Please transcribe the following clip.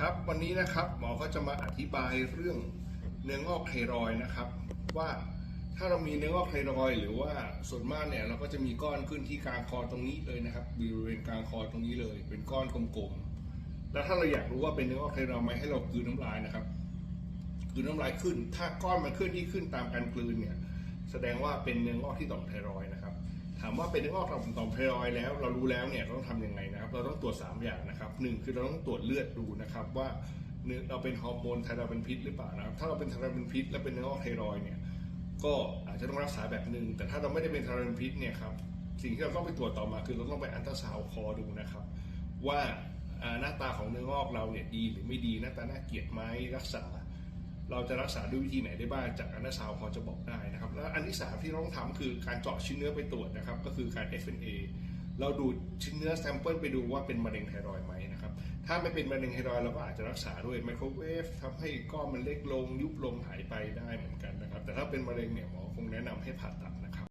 ครับวันนี้นะครับหมอก็จะมาอธิบายเรื่องเนื้องอกไทรอยนะครับ ว่าถ้าเรามีเนื้องอกไทรอยหรือว่าส่วนมากเนี่ยเราก็จะมีก้อนขึ้นที่กลางคอตรงนี้เลยนะครับบริเวณกลางคอตรงนี้เลย เป็นก้อนกลมๆแล้วถ้าเราอยากรู้ว่าเป็นเนื้องอกไทรอยไหมให้เรากลืนน้ำลายนะครับกลืนน้ำลายขึ้น ถ้าก้อนมันขึ้นที่ขึ้นตามการกลืนเนี่ยแสดงว่าเป็นเนื้องอกที่ต่อมไทรอยนะครับ ถามว่าเป็นเนื้องอกต่อมต่อมไทรอยด์แล้วเรารู้แล้วเนี่ยเราต้องทำยังไงนะครับ เราต้องตรวจ 3 อย่างนะครับหนึ่งคือเราต้องตรวจเลือดดูนะครับว่าเนื้อเราเป็นฮอร์โมนไทรอยด์เป็นพิษหรือเปล่านะครับถ้าเราเป็นไทรอยด์เป็นพิษ และเป็นเนื้องอกไทรอยด์เนี่ยก็อาจจะต้องรักษาแบบหนึ่งแต่ถ้าเราไม่ได้เป็นไทรอยด์เป็นพิษเนี่ยครับสิ่งที่เราต้องไปตรวจต่อมาคือเราต้องไปอันตราซาวด์คอดูนะครับว่าอ่าหน้าตาของเนื้องอกเราเนี่ยดีหรือไม่ดีหน้าตาน่าเกลียดไหมรักษา เราจะรักษาด้วยวิธีไหนได้บ้างจากอันาซาวพอจะบอกได้นะครับ แล้วอันที่สามที่เราต้องทำคือการเจาะชิ้นเนื้อไปตรวจนะครับ ก็คือการ FNA เราดูชิ้นเนื้อแซมเปิลไปดูว่าเป็นมะเร็งไทรอยไหมนะครับ ถ้าไม่เป็นมะเร็งไทรอยเราก็อาจจะรักษาด้วยไมโครเวฟทำให้ก้อนมันเล็กลงยุบลงหายไปได้เหมือนกันนะครับ แต่ถ้าเป็นมะเร็งเนี่ยหมอคงแนะนำให้ผ่าตัดนะครับ